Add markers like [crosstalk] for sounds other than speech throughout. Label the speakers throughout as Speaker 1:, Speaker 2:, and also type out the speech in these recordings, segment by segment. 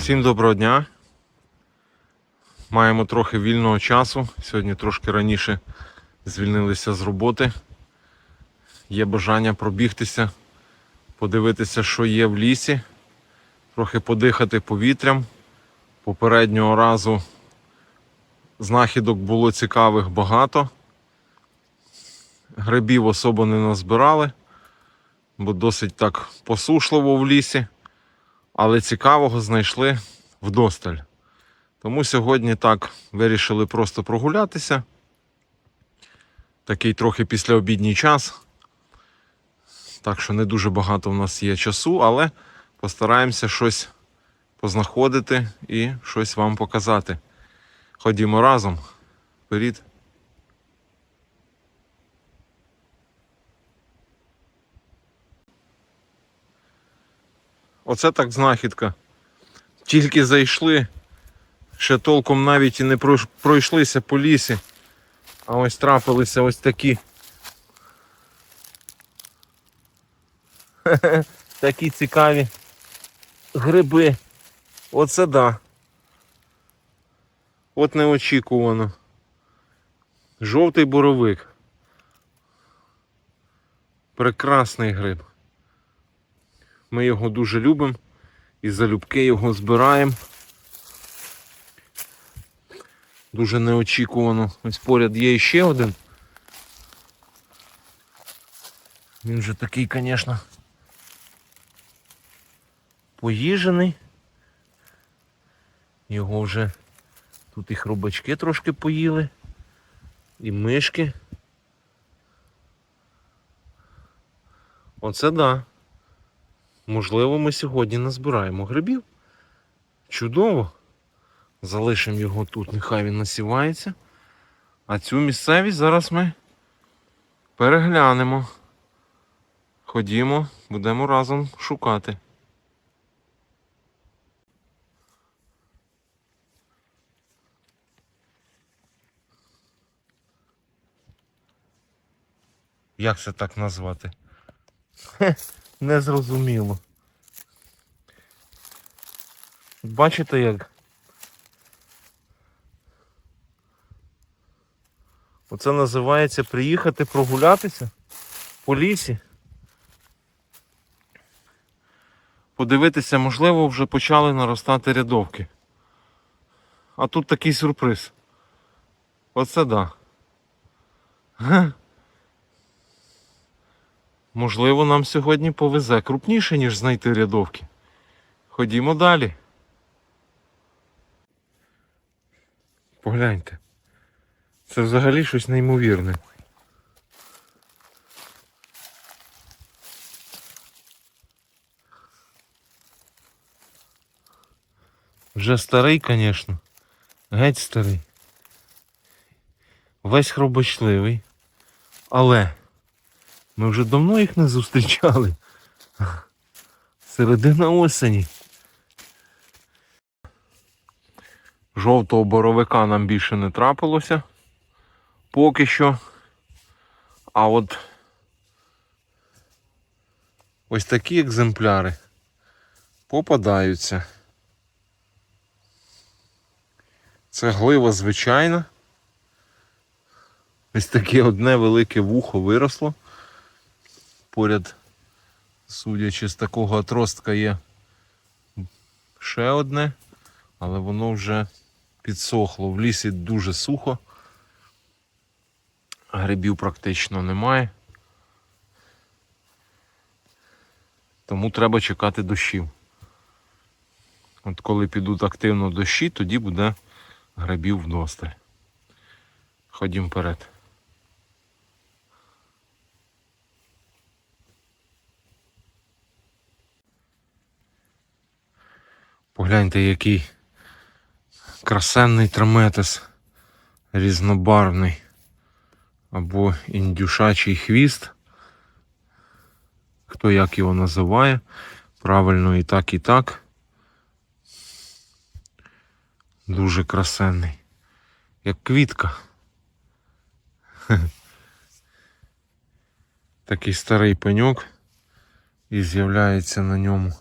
Speaker 1: Всім доброго дня. Маємо трохи вільного часу. Сьогодні трошки раніше звільнилися з роботи. Є бажання пробігтися, подивитися, що є в лісі, трохи подихати повітрям. Попереднього разу знахідок було цікавих багато. Грибів особо не назбирали, бо досить так посушливо в лісі але цікавого знайшли вдосталь. Тому сьогодні так вирішили просто прогулятися. Такий трохи післяобідній час. Так що не дуже багато в нас є часу, але постараємося щось познаходити і щось вам показати. Ходімо разом. Вперед. Оце так знахідка. Тільки зайшли, ще толком навіть і не пройшлися по лісі. А ось трапилися ось такі. [laughs] Такі цікаві гриби. Оце да. От неочікувано. Жовтий боровик. Прекрасний гриб. Ми його дуже любимо і залюбки його збираємо. Дуже неочікувано. Ось поряд є ще один. Він вже такий, звісно, поїжений. Його вже тут і хробачки трошки поїли, і мишки. Оце да. Можливо, ми сьогодні назбираємо грибів. Чудово. Залишимо його тут, нехай він насівається. А цю місцевість зараз ми переглянемо. Ходімо, будемо разом шукати. Як це так назвати? [laughs] Незрозуміло. Бачите як? Оце називається приїхати прогулятися по лісі. Подивитися, можливо, вже почали наростати рядовки. А тут такий сюрприз. Оце да. Можливо, нам сьогодні повезе крупніше, ніж знайти рядовки. Ходімо далі. Погляньте. Це взагалі щось неймовірне. Вже старий, звісно. Геть старий. Весь хробочливий. Але ми вже давно їх не зустрічали. Середина осені. Жовтого боровика нам більше не трапилося. Поки що. А от ось такі екземпляри попадаються. Це глива звичайна. Ось таке одне велике вухо виросло. Поряд, судячи з такого отростка, є ще одне, але воно вже підсохло. В лісі дуже сухо. Грибів практично немає. Тому треба чекати дощів. От коли підуть активно дощі, тоді буде грибів вдосталь. Ходім вперед. Погляньте, який красенний траметис різнобарвний або індюшачий хвіст. Хто як його називає. Правильно і так, і так. Дуже красенний. Як квітка. [laughs] Такий старий пеньок і з'являється на ньому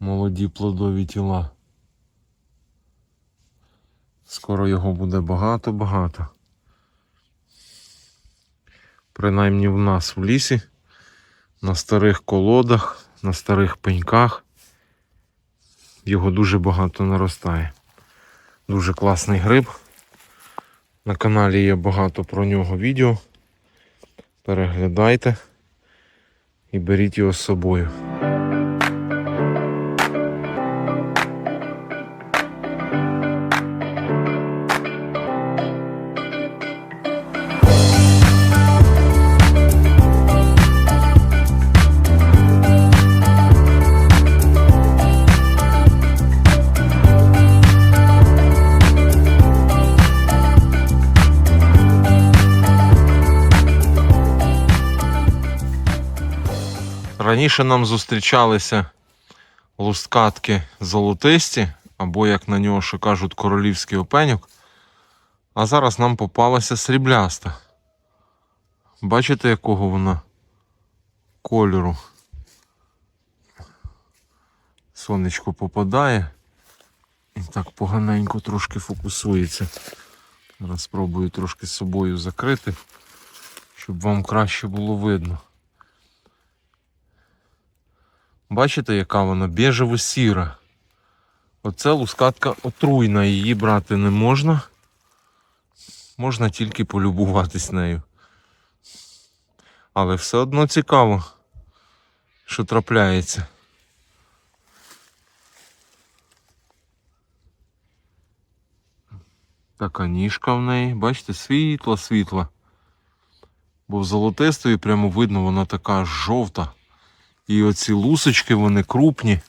Speaker 1: молоді плодові тіла. Скоро його буде багато-багато. Принаймні в нас в лісі, на старих колодах, на старих пеньках. Його дуже багато наростає. Дуже класний гриб. На каналі є багато про нього відео. Переглядайте і беріть його з собою. Раніше нам зустрічалися лускатки золотисті, або, як на нього ще кажуть, королівський опеньок. А зараз нам попалася срібляста. Бачите, якого вона кольору? Сонечко попадає і так поганенько трошки фокусується. Зараз спробую трошки з собою закрити, щоб вам краще було видно. Бачите, яка вона біжево-сіра. Оце лускатка отруйна, її брати не можна. Можна тільки полюбуватись нею. Але все одно цікаво, що трапляється. Така ніжка в неї, бачите, світла, світла. Бо в золотистої прямо видно, вона така жовта. І оці лусочки, вони крупні,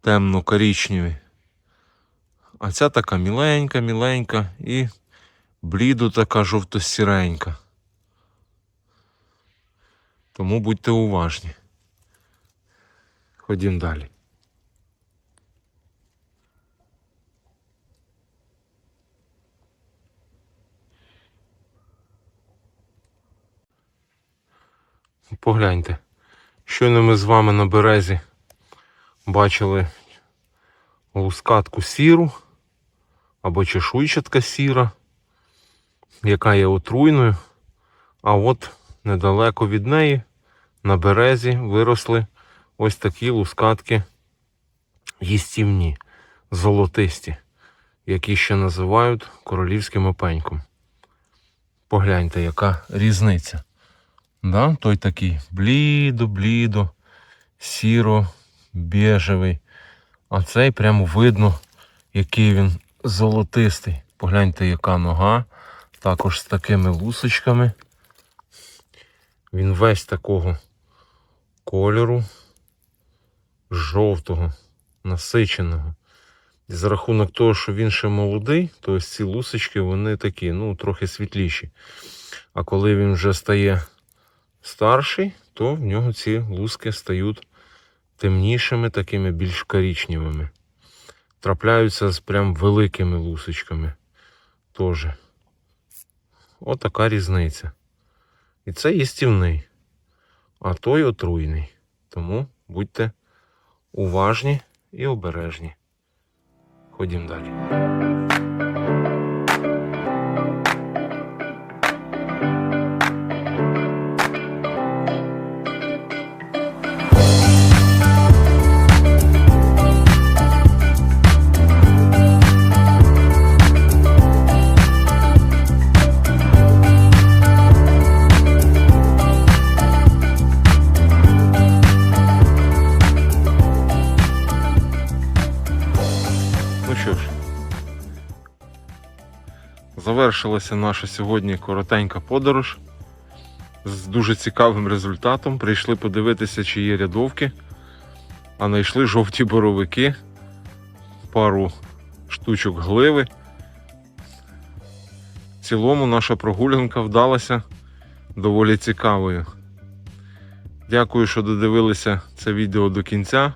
Speaker 1: темно-корічневі. А ця така міленька, міленька і блідо така жовто-сіренька. Тому будьте уважні. Ходім далі. Погляньте. Щойно ми з вами на березі бачили лускатку сіру або чешуйчатка сіра, яка є отруйною. А от недалеко від неї на березі виросли ось такі лускатки їстівні, золотисті, які ще називають королівським опеньком. Погляньте, яка різниця. Да? Той такий блідо-блідо, сіро, біжевий. А цей прямо видно, який він золотистий. Погляньте, яка нога. Також з такими лусочками. Він весь такого кольору, жовтого, насиченого. І за рахунок того, що він ще молодий, то ось ці лусочки, вони такі, ну, трохи світліші. А коли він вже стає старший, то в нього ці луски стають темнішими, такими більш коричневими. Трапляються з прям великими лусочками. Теж. Отака різниця. І це їстівний, а той отруйний. Тому будьте уважні і обережні. Ходім далі. Завершилася наша сьогодні коротенька подорож з дуже цікавим результатом. Прийшли подивитися, чи є рядовки, а знайшли жовті боровики, пару штучок гливи. В цілому наша прогулянка вдалася доволі цікавою. Дякую, що додивилися це відео до кінця.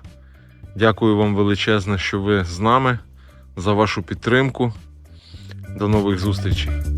Speaker 1: Дякую вам величезне, що ви з нами, за вашу підтримку. До нових зустрічей!